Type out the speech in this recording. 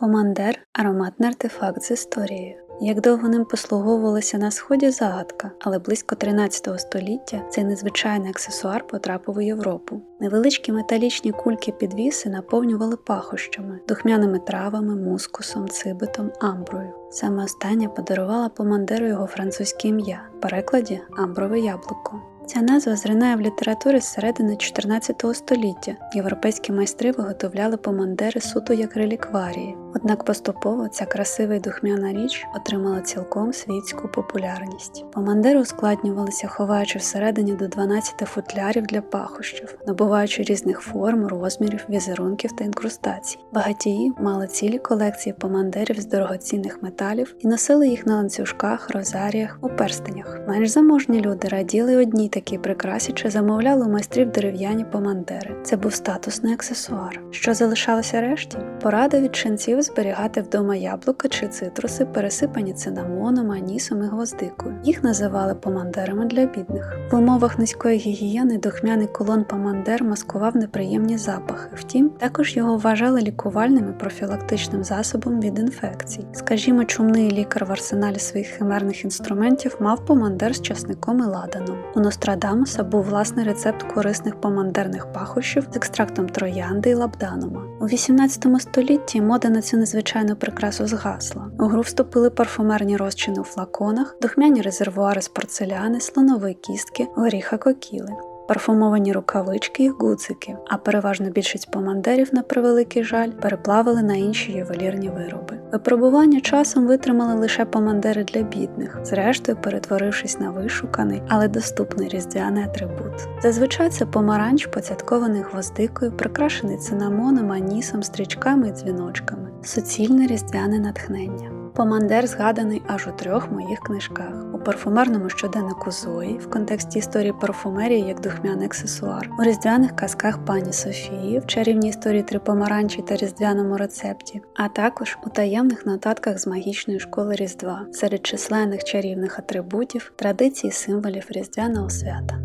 Помандер ароматний артефакт з історією. Як довго ним послуговувалися на сході загадка, але близько 13 століття цей незвичайний аксесуар потрапив у Європу. Невеличкі металічні кульки підвіси наповнювали пахощами, духмяними травами, мускусом, цибетом, амброю. Саме останнє подарувала помандеру його французьке ім'я, в перекладі амброве яблуко. Ця назва зринає в літературі з середини 14 століття. Європейські майстри виготовляли помандери суто як релікварії. Однак поступово ця красива й духмяна річ отримала цілком світську популярність. Помандери ускладнювалися, ховаючи всередині до 12 футлярів для пахощів, набуваючи різних форм, розмірів, візерунків та інкрустацій. Багатії мали цілі колекції помандерів з дорогоцінних металів і носили їх на ланцюжках, розаріях, у перстенях. Менш заможні люди раділи одній такій прикрасі чи замовляли у майстрів дерев'яні помандери. Це був статусний аксесуар. Що залишалося решті? Порада від ченців зберігати вдома яблука чи цитруси, пересипані цинамоном, анісом і гвоздикою. Їх називали помандерами для бідних. В умовах низької гігієни духмяний колон помандер маскував неприємні запахи. Втім, також його вважали лікувальним і профілактичним засобом від інфекцій. Скажімо, чумний лікар в арсеналі своїх химерних інструментів мав помандер з часником і ладаном. У Нострадамуса був власний рецепт корисних помандерних пахощів з екстрактом троянди і лабданума. У 18 столітті мода на цю незвичайну прикрасу згасла. У гру вступили парфумерні розчини у флаконах, духмяні резервуари з порцеляни, слонової кістки, горіха кокіли. Парфумовані рукавички і гуцики, а переважно більшість помандерів, на превеликий жаль, переплавили на інші ювелірні вироби. Випробування часом витримали лише помандери для бідних, зрештою перетворившись на вишуканий, але доступний різдвяний атрибут. Зазвичай це помаранч, поцяткований гвоздикою, прикрашений цинамоном, анісом, стрічками і дзвіночками, суцільне різдвяне натхнення. Помандер згаданий аж у трьох моїх книжках: у парфумерному щоденнику Зої в контексті історії парфумерії як духмяний аксесуар, у різдвяних казках пані Софії, в чарівній історії три помаранчі та різдвяному рецепті, а також у таємних нотатках з магічної школи Різдва серед численних чарівних атрибутів, традицій символів різдвяного свята.